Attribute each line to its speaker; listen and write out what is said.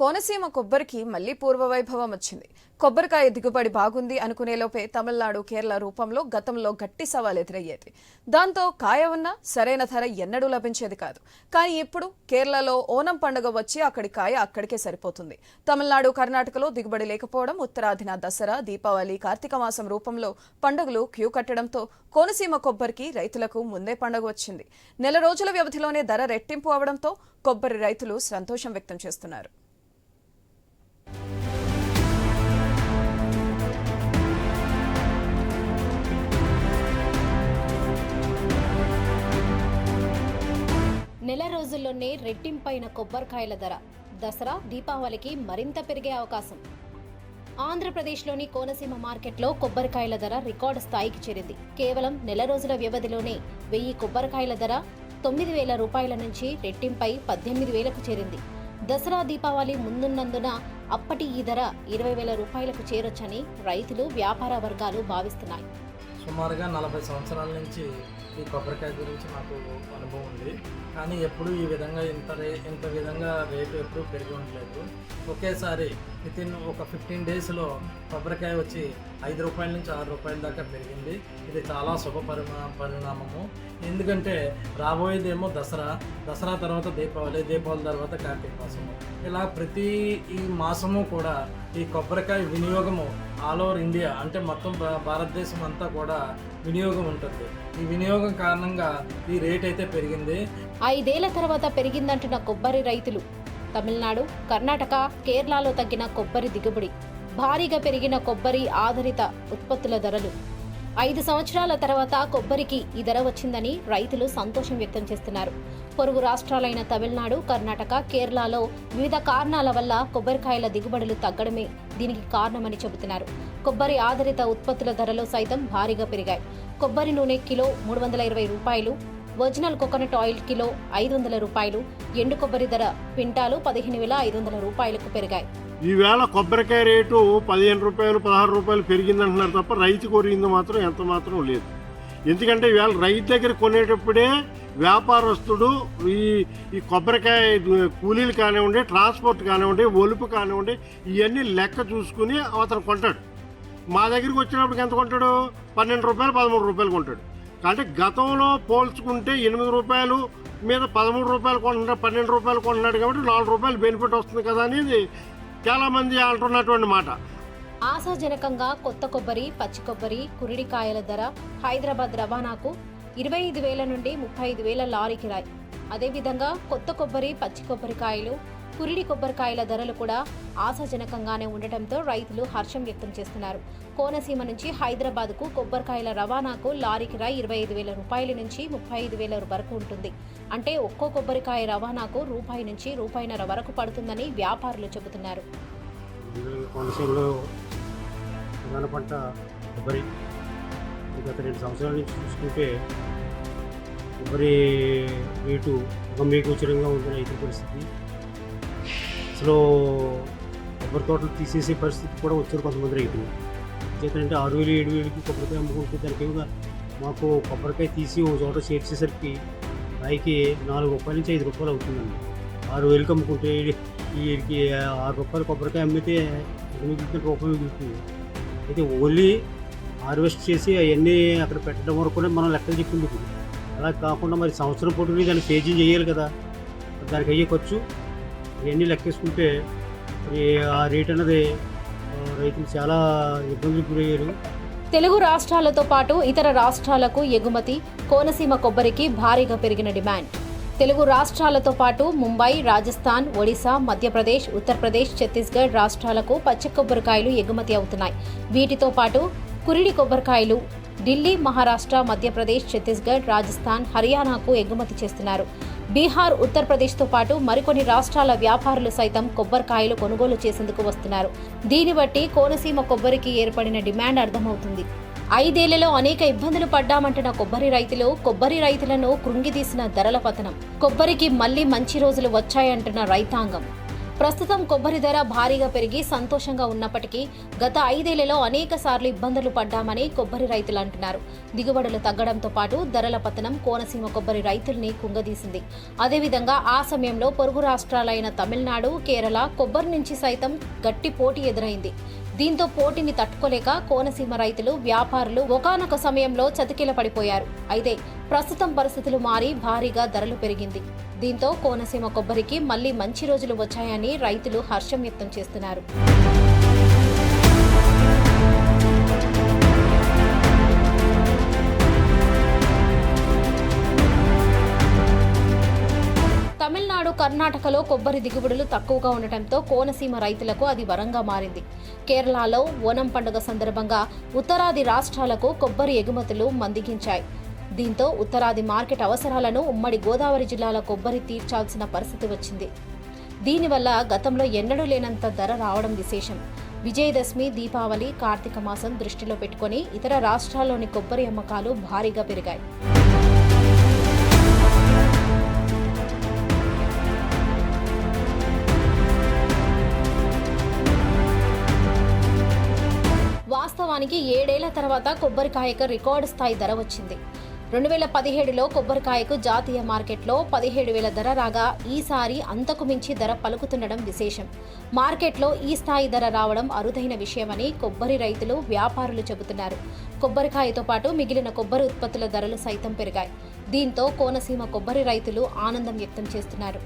Speaker 1: కోనసీమ కొబ్బరికి మళ్ళీ పూర్వ వైభవం వచ్చింది. కొబ్బరికాయ దిగుబడి బాగుంది అనుకునేలోపే తమిళనాడు కేరళ రూపంలో గతంలో గట్టి సవాల్ ఎదురయ్యేది. దాంతో కాయ ఉన్న సరైన ధర ఎన్నడూ లభించేది కాదు. కానీ ఇప్పుడు కేరళలో ఓనం పండుగ వచ్చి అక్కడి కాయ అక్కడికే సరిపోతుంది. తమిళనాడు కర్ణాటకలో దిగుబడి లేకపోవడం ఉత్తరాదిన దసరా దీపావళి కార్తీక మాసం రూపంలో పండుగలు క్యూ కట్టడంతో కోనసీమ కొబ్బరికి రైతులకు ముందే పండుగ వచ్చింది. నెల రోజుల వ్యవధిలోనే ధర రెట్టింపు అవడంతో కొబ్బరి రైతులు సంతోషం వ్యక్తం చేస్తున్నారు.
Speaker 2: రోజుల్లోనే రెట్టింపైన కొబ్బరికాయల ధర. దసరా దీపావళికి మరింత పెరిగే అవకాశం. ఆంధ్రప్రదేశ్లోని కోనసీమ మార్కెట్లో కొబ్బరికాయల ధర రికార్డు స్థాయికి చేరింది. కేవలం నెల రోజుల వ్యవధిలోనే వెయ్యి కొబ్బరికాయల ధర తొమ్మిది వేల రూపాయల నుంచి రెట్టింపై పద్దెనిమిది వేలకు చేరింది. దసరా దీపావళి ముందున్నందున అప్పటి ఈ ధర ఇరవై వేల రూపాయలకు చేరొచ్చని రైతులు వ్యాపార వర్గాలు భావిస్తున్నాయి.
Speaker 3: సుమారుగా నలభై సంవత్సరాల నుంచి ఈ కొబ్బరికాయ గురించి నాకు అనుభవం ఉంది. కానీ ఎప్పుడు ఈ విధంగా ఇంత రే ఇంత విధంగా రేటు ఎప్పుడు పెరిగి ఉండలేదు. ఒకేసారి విత్ ఇన్ ఒక ఫిఫ్టీన్ డేస్లో కొబ్బరికాయ వచ్చి ఐదు రూపాయల నుంచి ఆరు రూపాయల దాకా పెరిగింది. ఇది చాలా శుభ పరిమా పరిణామము. ఎందుకంటే రాబోయేదేమో దసరా. దసరా తర్వాత దీపావళి దీపావళి తర్వాత కార్తీక మాసము. ఇలా ప్రతి ఈ మాసము కూడా ఈ కొబ్బరికాయ వినియోగము ఆల్ ఓవర్ ఇండియా అంటే మొత్తం భారతదేశం అంతా కూడా వినియోగం ఉంటుంది. ఈ వినియోగం కారణంగా ఈ రేట్ అయితే పెరిగింది.
Speaker 2: ఐదేళ్ళ తర్వాత పెరిగిందంటున్న కొబ్బరి రైతులు. తమిళనాడు కర్ణాటక కేరళలో తగ్గిన కొబ్బరి దిగుబడి. భారీగా పెరిగిన కొబ్బరి ఆధారిత ఉత్పత్తుల ధరలు. ఐదు సంవత్సరాల తర్వాత కొబ్బరికి ఈ ధర వచ్చిందని రైతులు సంతోషం వ్యక్తం చేస్తున్నారు. పొరుగు రాష్ట్రాలైన తమిళనాడు కర్ణాటక కేరళలో వివిధ కారణాల వల్ల కొబ్బరికాయల దిగుబడులు తగ్గడమే దీనికి కారణమని చెబుతున్నారు. కొబ్బరి ఆధారిత ఉత్పత్తుల ధరలు సైతం భారీగా పెరిగాయి. కొబ్బరి నూనె కిలో మూడు వందల ఇరవై రూపాయలు ఒరిజినల్ కోకోనట్ ఆయిల్ కిలో ఐదు వందల రూపాయలు ఎండు కొబ్బరి ధర క్వింటాలు పదిహేను వేల ఐదు వందల రూపాయలకు పెరిగాయి.
Speaker 4: ఈవేళ కొబ్బరికాయ రేటు పదిహేను రూపాయలు పదహారు రూపాయలు పెరిగిందంటున్నారు తప్ప రైతు కొరిగింది మాత్రం ఎంత మాత్రం లేదు. ఎందుకంటే ఈవేళ రైతు దగ్గర కొనేటప్పుడే వ్యాపారస్తుడు ఈ ఈ కొబ్బరికాయ కూలీలు కానివ్వండి ట్రాన్స్పోర్ట్ కానివ్వండి ఒలుపు కానివ్వండి ఇవన్నీ లెక్క చూసుకుని అతను కొంటాడు. మా దగ్గరికి వచ్చినప్పటికి ఎంత కొంటాడు? పన్నెండు రూపాయలు పదమూడు రూపాయలు కొంటాడు. అంటే గతంలో పోల్చుకుంటే ఎనిమిది రూపాయలు మీద పదమూడు రూపాయలు కొంటున్నాడు పన్నెండు రూపాయలు కొంటున్నాడు కాబట్టి నాలుగు రూపాయలు బెనిఫిట్ వస్తుంది కదా అనేది చాలామంది అంటున్నటువంటి మాట.
Speaker 2: ఆశాజనకంగా కొత్త కొబ్బరి పచ్చి కొబ్బరి కురిడికాయల ధర హైదరాబాద్ రవాణాకు ఇరవై ఐదు వేల నుండి ముప్పై ఐదు వేల లారీ కిరాయి అదేవిధంగా కొత్త కొబ్బరి పచ్చి కొబ్బరికాయలు కురిడి కొబ్బరికాయల ధరలు కూడా ఆశాజనకంగానే ఉండటంతో రైతులు హర్షం వ్యక్తం చేస్తున్నారు. కోనసీమ నుంచి హైదరాబాద్కు కొబ్బరికాయల రవాణాకు లారీకి కిరాయి ఇరవై ఐదు వేల రూపాయల నుంచి ముప్పై ఐదు వేల వరకు ఉంటుంది. అంటే ఒక్కో కొబ్బరికాయ రవాణాకు రూపాయి నుంచి రూపాయిన్నర వరకు పడుతుందని వ్యాపారులు చెబుతున్నారు.
Speaker 5: కోనసీమలో ప్రధాన పంట కొబ్బరి గత రెండు సంవత్సరాల నుంచి చూసుకుంటే కొబ్బరి రేటు ఒక ఉంది రైతు పరిస్థితి. అసలు కొబ్బరి తోటలు తీసేసే పరిస్థితి కూడా వచ్చారు కొంతమంది రైతులు. ఎందుకంటే ఆరు వేలు ఏడు వేలకి కొబ్బరికాయ అమ్ముకుంటే దానికి మాకు కొబ్బరికాయ తీసి ఒక చోట చేర్చేసరికి కాయకి నాలుగు రూపాయల నుంచి ఐదు రూపాయలు అవుతుందండి. ఆరు వేలకి అమ్ముకుంటే వీడికి ఆరు రూపాయలు కొబ్బరికాయ అమ్మితే ఎంత మిగులుతుంది రూపాయి మిగులుతుంది. అయితే ఓన్లీ హార్వెస్ట్ చేసి అవన్నీ అక్కడ పెట్టడం వరకు కూడా మనం లెక్కలు చెప్పింది ఇప్పుడు అలా కాకుండా మరి సంవత్సరం పొట్టుని దాన్ని పేజింగ్ చేయాలి కదా. దానికి అయ్యే ఖర్చు ఇవన్నీ లెక్కేసుకుంటే ఆ రేట్ అన్నది రైతులు చాలా ఇబ్బందులు గురయ్యారు.
Speaker 2: తెలుగు రాష్ట్రాలతో పాటు ఇతర రాష్ట్రాలకు ఎగుమతి కోనసీమ కొబ్బరికి భారీగా పెరిగిన డిమాండ్. తెలుగు రాష్ట్రాలతో పాటు ముంబై రాజస్థాన్ ఒడిశా మధ్యప్రదేశ్ ఉత్తరప్రదేశ్ ఛత్తీస్గఢ్ రాష్ట్రాలకు పచ్చి కొబ్బరికాయలు ఎగుమతి అవుతున్నాయి. వీటితో పాటు కురిడి కొబ్బరికాయలు ఢిల్లీ మహారాష్ట్ర మధ్యప్రదేశ్ ఛత్తీస్గఢ్ రాజస్థాన్ హర్యానాకు ఎగుమతి చేస్తున్నారు. బీహార్ ఉత్తరప్రదేశ్తో పాటు మరికొన్ని రాష్ట్రాల వ్యాపారులు సైతం కొబ్బరికాయలు కొనుగోలు చేసేందుకు వస్తున్నారు. దీన్ని బట్టి కోనసీమ కొబ్బరికి ఏర్పడిన డిమాండ్ అర్థమవుతుంది. ఐదేళ్ళలో అనేక ఇబ్బందులు పడ్డామంటున్న కొబ్బరి రైతులు కొబ్బరి రైతులను కృంగిదీసిన ధరల పతనం. కొబ్బరికి మళ్ళీ మంచి రోజులు వచ్చాయంటున్న రైతాంగం. ప్రస్తుతం కొబ్బరి ధర భారీగా పెరిగి సంతోషంగా ఉన్నప్పటికీ గత ఐదేళ్ళలో అనేక సార్లు ఇబ్బందులు పడ్డామని కొబ్బరి రైతులు అంటున్నారు. దిగుబడులు తగ్గడంతో పాటు ధరల పతనం కోనసీమ కొబ్బరి రైతుల్ని కుంగదీసింది. అదేవిధంగా ఆ సమయంలో పొరుగు రాష్ట్రాలైన తమిళనాడు కేరళ కొబ్బరి నుంచి సైతం గట్టి పోటీ ఎదురైంది. దీంతో పోటీని తట్టుకోలేక కోనసీమ రైతులు వ్యాపారులు ఒకానొక సమయంలో చతికిల పడిపోయారు. అయితే ప్రస్తుతం పరిస్థితులు మారి భారీగా ధరలు పెరిగింది. దీంతో కోనసీమ కొబ్బరికి మళ్ళీ మంచి రోజులు వచ్చాయని రైతులు హర్షం వ్యక్తం చేస్తున్నారు. కర్ణాటకలో కొబ్బరి దిగుబడులు తక్కువగా ఉండటంతో కోనసీమ రైతులకు అది వరంగా మారింది. కేరళలో ఓనం పండుగ సందర్భంగా ఉత్తరాది రాష్ట్రాలకు కొబ్బరి ఎగుమతులు మందిగించాయి. దీంతో ఉత్తరాది మార్కెట్ అవసరాలను ఉమ్మడి గోదావరి జిల్లాల కొబ్బరి తీర్చాల్సిన పరిస్థితి వచ్చింది. దీనివల్ల గతంలో ఎన్నడూ లేనంత ధర రావడం విశేషం. విజయదశమి దీపావళి కార్తీక మాసం దృష్టిలో పెట్టుకొని ఇతర రాష్ట్రాల్లోని కొబ్బరి అమ్మకాలు భారీగా పెరిగాయి. వాస్తవానికి ఏడేళ్ళ తర్వాత కొబ్బరికాయకు రికార్డు స్థాయి ధర వచ్చింది. రెండు వేల పదిహేడులో కొబ్బరికాయకు జాతీయ మార్కెట్లో పదిహేడు వేల ధర రాగా ఈసారి అంతకు మించి ధర పలుకుతుండడం విశేషం. మార్కెట్లో ఈ స్థాయి ధర రావడం అరుదైన విషయమని కొబ్బరి రైతులు వ్యాపారులు చెబుతున్నారు. కొబ్బరికాయతో పాటు మిగిలిన కొబ్బరి ఉత్పత్తుల ధరలు సైతం పెరిగాయి. దీంతో కోనసీమ కొబ్బరి రైతులు ఆనందం వ్యక్తం చేస్తున్నారు.